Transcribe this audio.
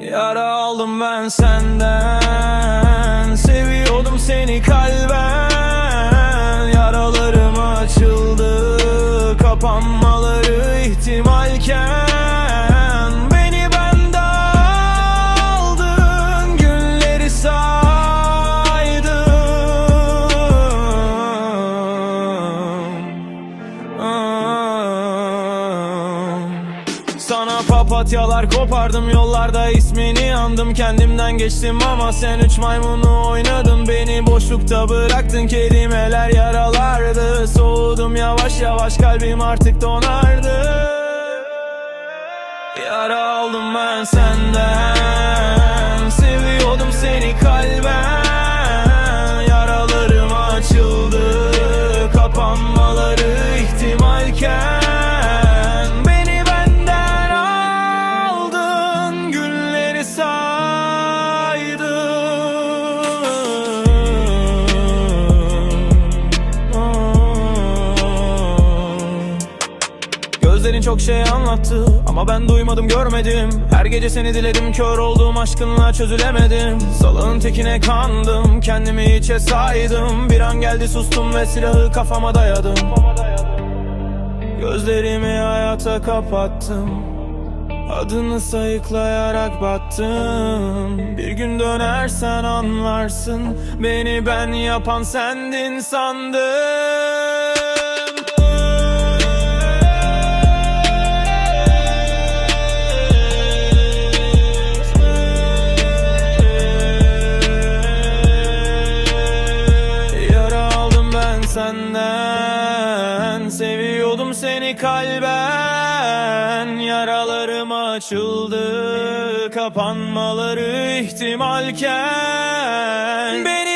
Yara aldım ben senden. Seviyordum seni kalben. Yaralarım açıldı. Kapanmaları ihtimalken sana papatyalar kopardım yollarda ismini andım. Kendimden geçtim ama sen üç maymunu oynadın. Beni boşlukta bıraktın kelimeler yaralardı. Soğudum yavaş yavaş kalbim artık donardı. Yara aldım ben senden Gözlerin çok şey anlattı ama ben duymadım görmedim. Her gece seni diledim kör olduğum aşkınla çözülemedim. Salağın tekine kandım kendimi içe saydım. Bir an geldi sustum ve silahı kafama dayadım. Gözlerimi hayata kapattım Adını sayıklayarak battım. Bir gün dönersen anlarsın Beni ben yapan sendin sandım senden. Seviyordum seni kalben. Yaralarım açıldı. Kapanmaları ihtimalken. Beni